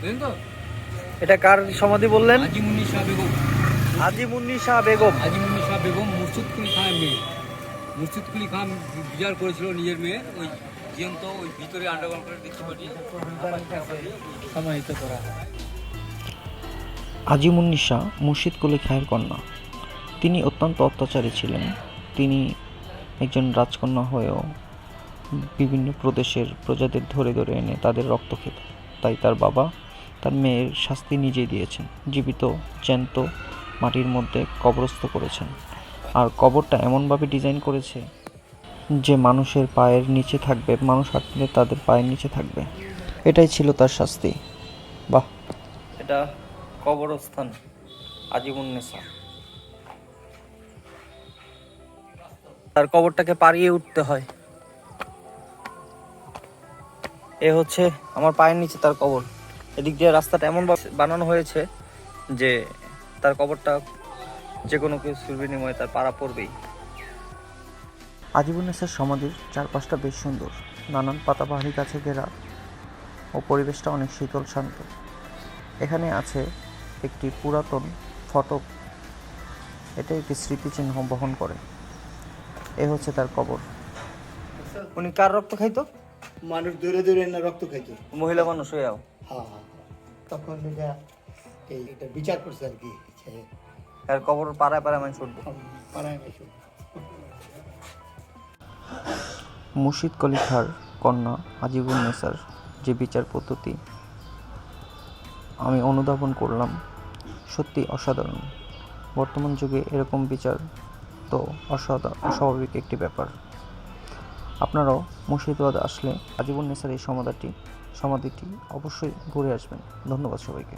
বুঝলেন তো। এটা কার সমাধি বললেন? আজিমুন্নি শাহ বেগম। আজিমুন্নি শাহ বেগম। আজিমুন্নি শাহ বেগম মুর্শিদকুলি খানের মেয়ে। মুর্শিদকুলি খান বিচার করেছিল নিজের মেয়ে ওই জিয়ন্ত ওই ভিতরে আন্ডারগ্রাউন্ড করে দেখতে পাঠিয়ে সমাহিত করা হয়। মুর্শিদ কুলি খায়ের কন্যা। তিনি অত্যন্ত অত্যাচারী ছিলেন। তিনি একজন রাজকন্যা হয়েও বিভিন্ন প্রদেশের প্রজাদের ধরে ধরে এনে তাদের রক্ত খেত তাই তার বাবা তার মেয়ের শাস্তি নিজেই দিয়েছেন, জীবিত, জ্যান্ত, মাটির মধ্যে কবরস্থ করেছেন। আর কবরটা এমনভাবে ডিজাইন করেছে যে মানুষের পায়ের নিচে থাকবে, মানুষ হাঁটলে তাদের পায়ের নিচে থাকবে। এটাই ছিল তার শাস্তি। বাহ! এটা কবরস্থান আজিমুন্নেসা তার কবরটাকে পাড়িয়ে উঠতে হয়। এ হচ্ছে আমার পায়ের নিচে তার কবর। এদিক দিয়ে রাস্তাটা এমন বানানো হয়েছে যে তার কবরটা যে কোনো কিছুর বিনিময়ে তার পাড়া পড়বেই। আজিবুন্নেসার সমাধির চারপাশটা বেশ সুন্দর। নানান পাতাবাহারি গাছে ঘেরা ও পরিবেশটা অনেক শীতল শান্ত। এখানে আছে একটি পুরাতন ফটক। এটা একটি স্মৃতিচিহ্ন বহন করে। এ হচ্ছে তার কবর। উনি কার রক্ত খাইতো? মানুষ দূরে দূরে না রক্ত খাইতো। মহিলা মানুষ হয়েও হ্যাঁ হ্যাঁ তখন এটা এই এটা বিচার করছে আর কি আর কবর পাড়ায় পাড়ায় উঠবো পাড়ায় মেশো মুর্শিদ কলিখার কন্যা আজিবুল নেসার যে বিচার পদ্ধতি আমি অনুধাবন করলাম সত্যি অসাধারণ। বর্তমান যুগে এরকম বিচার তো অসাধা অস্বাভাবিক একটি ব্যাপার। আপনারাও মুর্শিদাবাদ আসলে আজীবন নেসার এই সমাধাটি সমাধিটি অবশ্যই ঘুরে আসবেন। ধন্যবাদ সবাইকে।